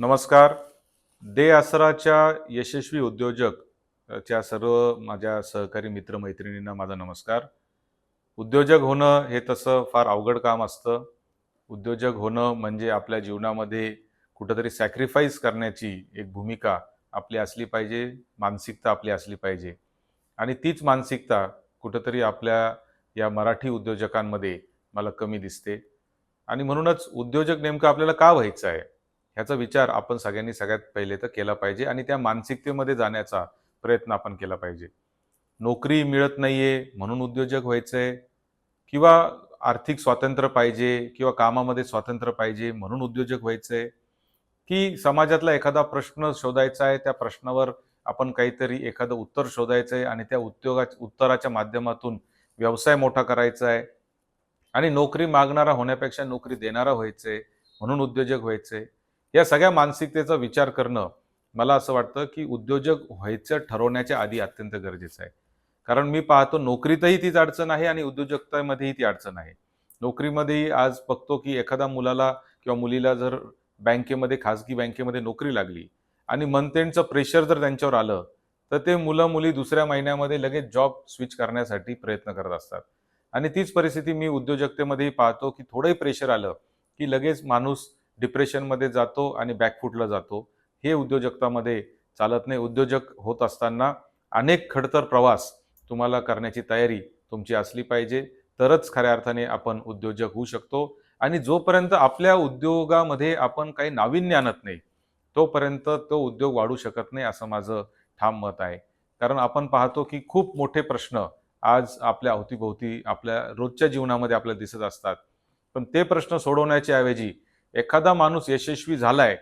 नमस्कार. दे आसराच्या यशस्वी उद्योजक च्या सर्व माझ्या सहकारी मित्रमैत्रिणींना माझा नमस्कार. उद्योजक होणं हे तसं फार अवघड काम असतं. उद्योजक होणं म्हणजे आपल्या जीवनामध्ये कुठंतरी सॅक्रिफाईस करण्याची एक भूमिका आपली असली पाहिजे मानसिकता आपली असली पाहिजे. आणि तीच मानसिकता कुठंतरी आपल्या या मराठी उद्योजकांमध्ये मला कमी दिसते. आणि म्हणूनच उद्योजक नेमकं आपल्याला का व्हायचं आहे? ह्याचा विचार आपण सगळ्यांनी सगळ्यात पहिले तर केला पाहिजे आणि त्या मानसिकतेमध्ये जाण्याचा प्रयत्न आपण केला पाहिजे. नोकरी मिळत नाहीये म्हणून उद्योजक व्हायचंय किंवा आर्थिक स्वातंत्र्य पाहिजे किंवा कामामध्ये स्वातंत्र्य पाहिजे म्हणून उद्योजक व्हायचंय की समाजातला एखादा प्रश्न शोधायचा आहे त्या प्रश्नावर आपण काहीतरी एखादं उत्तर शोधायचं आहे आणि त्या उद्योगा उत्तराच्या माध्यमातून व्यवसाय मोठा करायचा आहे आणि नोकरी मागणारा होण्यापेक्षा नोकरी देणारा व्हायचंय म्हणून उद्योजक व्हायचंय. या सगळ्या मानसिकतेचा विचार करणं मला असं वाटतं की उद्योजक व्हायचं ठरवण्याच्या आधी अत्यंत गरजेचं आहे. कारण मी पाहतो नोकरीतही तीच अडचण आहे आणि उद्योजकतेमध्येही ती अडचण आहे. नोकरीमध्येही आज बघतो की एखाद्या मुलाला किंवा मुलीला जर बँकेमध्ये खाजगी बँकेमध्ये नोकरी लागली आणि मंथ एंडचं प्रेशर जर त्यांच्यावर आलं तर ते मुलं मुली दुसऱ्या महिन्यामध्ये लगेच जॉब स्विच करण्यासाठी प्रयत्न करत असतात. आणि तीच परिस्थिती मी उद्योजकतेमध्येही पाहतो की थोडंही प्रेशर आलं की लगेच माणूस डिप्रेशनमध्ये जातो आणि बॅकफूटला जातो. हे उद्योजकतामध्ये चालत नाही. उद्योजक होत असताना अनेक खडतर प्रवास तुम्हाला करण्याची तयारी तुमची असली पाहिजे. तरच खऱ्या अर्थाने आपण उद्योजक होऊ शकतो. आणि जोपर्यंत आपल्या उद्योगामध्ये आपण काही नाविन्य आणत नाही तोपर्यंत तो उद्योग वाढू शकत नाही असं माझं ठाम मत आहे. कारण आपण पाहतो की खूप मोठे प्रश्न आज आपल्या अवतीभोवती आपल्या रोजच्या जीवनामध्ये आपल्याला दिसत असतात. पण ते प्रश्न सोडवण्याच्या ऐवजी एखादा माणूस यशस्वी झालाय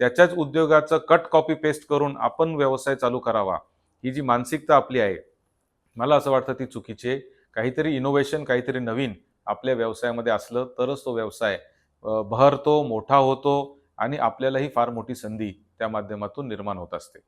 त्याच्याच उद्योगाचं कट कॉपी पेस्ट करून आपण व्यवसाय चालू करावा ही जी मानसिकता आपली आहे मला असं वाटतं ती चुकीची आहे. काहीतरी इनोव्हेशन काहीतरी नवीन आपल्या व्यवसायामध्ये असलं तरच तो व्यवसाय बहरतो मोठा होतो आणि आपल्यालाही फार मोठी संधी त्या माध्यमातून निर्माण होत असते.